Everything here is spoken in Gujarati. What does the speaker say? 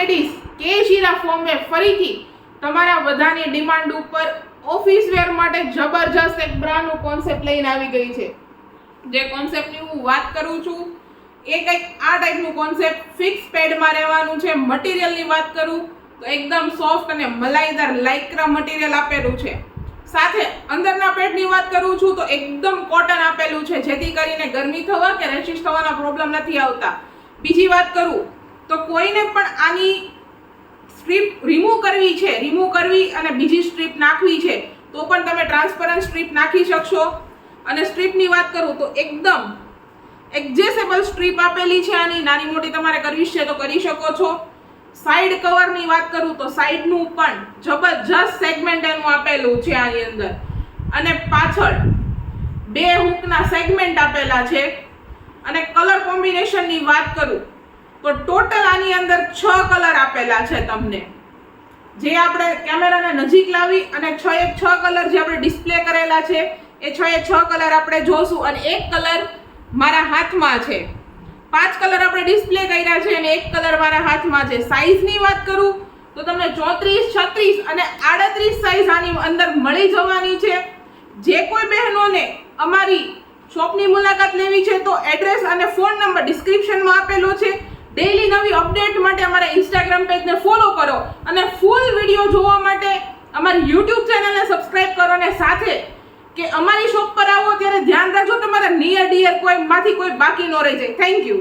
લેડીઝ કે શીરા ફોર્મે ફરીથી તમારા બધાની ડિમાન્ડ ઉપર ઓફિસ વેર માટે જબરજસ્ત એક બ્રાન્ડનું કોન્સેપ્ટ લઈને આવી ગઈ છે. જે કોન્સેપ્ટની હું વાત કરું છું, એ કંઈક આ ટાઈપનું કોન્સેપ્ટ ફિક્સ પેડમાં રહેવાનું છે. મટીરિયલની વાત કરું, તો એકદમ સોફ્ટ અને મલાઈદાર લાઇક્રા મટીરિયલ આપેલું છે. સાથે અંદરના પેડની વાત કરું છું, તો એકદમ કોટન આપેલું છે, જેથી કરીને ગરમી થવા કે રેશિશ થવાના પ્રોબ્લેમ નથી આવતા. બીજી વાત કરું તો કોઈને પણ આની સ્ટ્રીપ રિમૂવ કરવી છે, રિમૂવ કરવી અને બીજી સ્ટ્રીપ નાખવી છે, તો પણ તમે ટ્રાન્સપરન્ટ સ્ટ્રીપ નાખી શકશો. અને સ્ટ્રીપની વાત કરું તો એકદમ એક્ઝેસેબલ સ્ટ્રીપ આપેલી છે આની. નાની મોટી તમારે કરવી છે તો કરી શકો છો. સાઈડ કવરની વાત કરું તો સાઈડનું પણ જબરજસ્ત સેગમેન્ટ એનું આપેલું છે આની અંદર. અને પાછળ બે હૂકના સેગમેન્ટ આપેલા છે. અને કલર કોમ્બિનેશનની વાત કરું તો ટોટલ આની અંદર છ કલર આપેલા છે તમને. જે આપણે કેમેરાને નજીક લાવી અને છ એક છ કલર જે આપણે ડિસ્પ્લે કરેલા છે, એ છ એ છ કલર આપણે જોશું અને એક કલર મારા હાથમાં છે. પાંચ કલર આપણે ડિસ્પ્લે કર્યા છે અને એક કલર મારા હાથમાં છે. સાઈઝની વાત કરું તો તમને ચોત્રીસ, છત્રીસ અને આડત્રીસ સાઇઝ આની અંદર મળી જવાની છે. જે કોઈ બહેનોને અમારી શોપની મુલાકાત લેવી છે તો એડ્રેસ અને ફોન નંબર ડિસ્ક્રિપ્શનમાં આપેલો છે. ડેઈલી નવી અપડેટ માટે અમારા ઇન્સ્ટાગ્રામ પેજને ફોલો કરો અને ફૂલ વીડિયો જોવા માટે અમારી યુટ્યુબ ચેનલને સબસ્ક્રાઇબ કરો અને સાથે કે અમારી શોપ પર આવો ત્યારે ધ્યાન રાખજો તમારા નિયર ડિયર કોઈ માંથી કોઈ બાકી ન રહી જાય. Thank you